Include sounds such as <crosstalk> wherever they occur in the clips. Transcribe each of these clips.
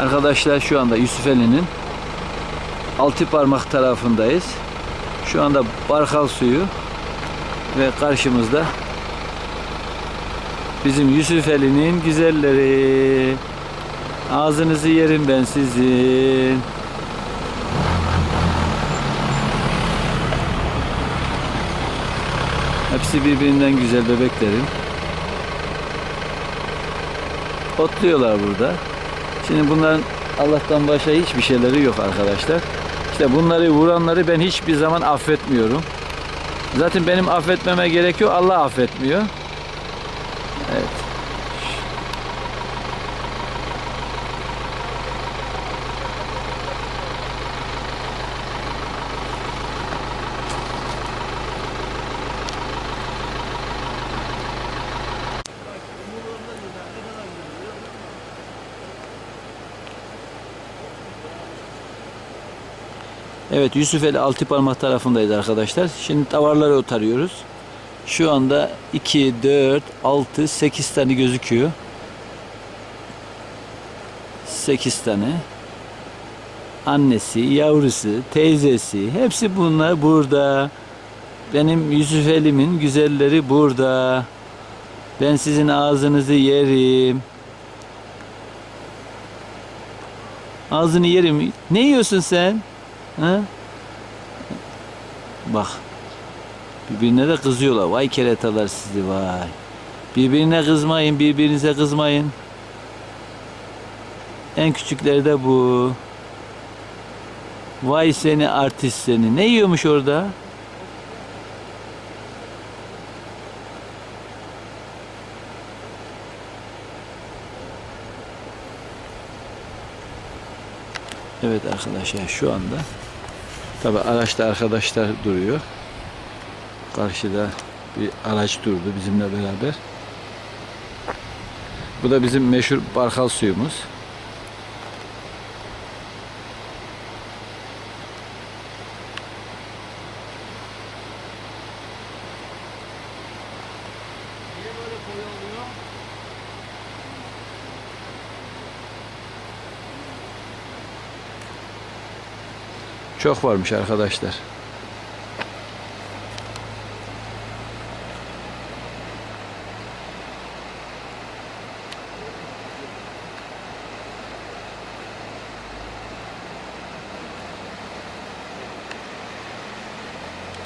Arkadaşlar şu anda Yusufeli'nin altı parmak tarafındayız. Şu anda Barkal suyu ve karşımızda bizim Yusufeli'nin güzelleri. Ağzınızı yerim ben sizin. Hepsi birbirinden güzel bebeklerim. Otluyorlar burada. Şimdi bunların Allah'tan başka hiçbir şeyleri yok arkadaşlar. İşte bunları vuranları ben hiçbir zaman affetmiyorum. Zaten benim affetmeme gerek yok. Allah affetmiyor. Evet Yusufeli Altıparmak tarafındayız arkadaşlar. Şimdi tavarları otarıyoruz. Şu anda 2, 4, 6, 8 tane gözüküyor. 8 tane. Annesi, yavrusu, teyzesi hepsi bunlar burada. Benim Yusufelimin güzelleri burada. Ben sizin ağzınızı yerim. Ağzını yerim. Ne yiyorsun sen? Ha? Bak. Birbirine de kızıyorlar. Vay keretalar sizi vay. Birbirine kızmayın, birbirinize kızmayın. En küçükleri de bu. Vay seni artist seni. Ne yiyormuş orada? Evet arkadaşlar şu anda tabi araçta arkadaşlar duruyor. Karşıda bir araç durdu bizimle beraber. Bu da bizim meşhur barkal suyumuz. Çok varmış arkadaşlar.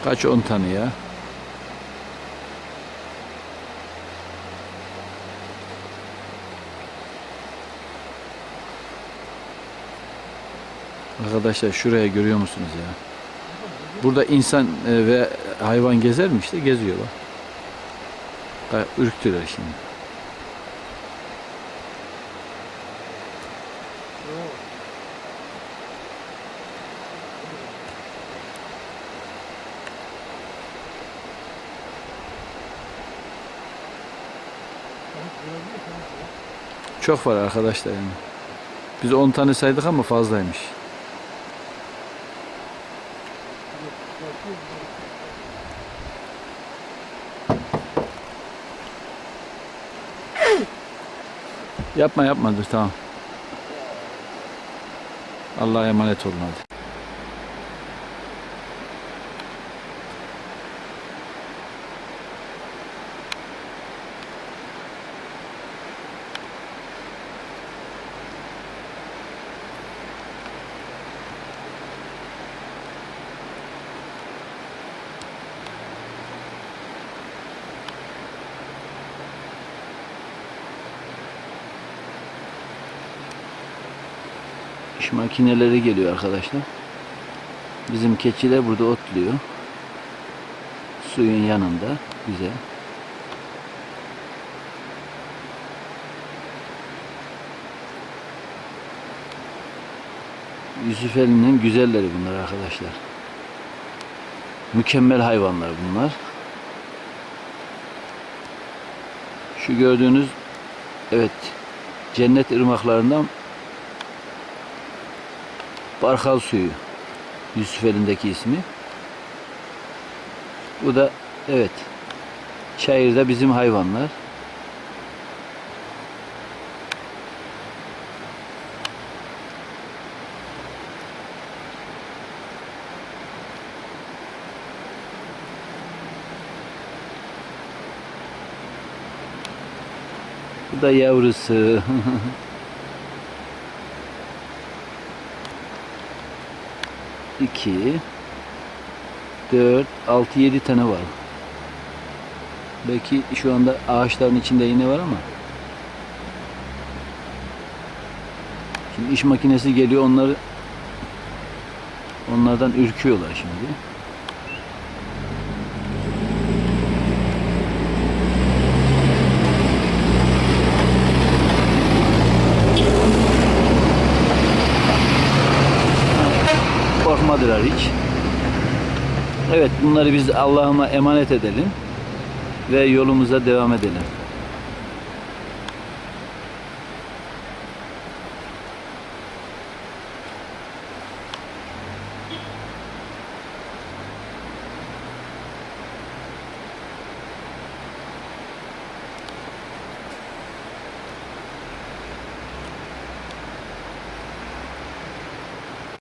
Kaç on tane ya? Arkadaşlar şuraya görüyor musunuz ya? Burada insan e, ve hayvan gezer mi işte geziyor bak. Ürktüler şimdi. Çok var arkadaşlar yani. Biz 10 tane saydık ama fazlaymış. Yapma yapma dur tamam. Allah'a emanet olun hadi. İş makineleri geliyor arkadaşlar. Bizim keçiler burada otluyor. Suyun yanında. Güzel. Yusufeli'nin güzelleri bunlar arkadaşlar. Mükemmel hayvanlar bunlar. Şu gördüğünüz evet cennet ırmaklarından Barkal suyu. Yusuf elindeki ismi. Bu da evet. Çayırda bizim hayvanlar. Bu da yavrusu. <laughs> İki, dört, altı, yedi tane var. Belki şu anda ağaçların içinde yine var ama. Şimdi iş makinesi geliyor onları onlardan ürküyorlar şimdi. Korkmadılar hiç. Evet bunları biz Allah'ıma emanet edelim ve yolumuza devam edelim.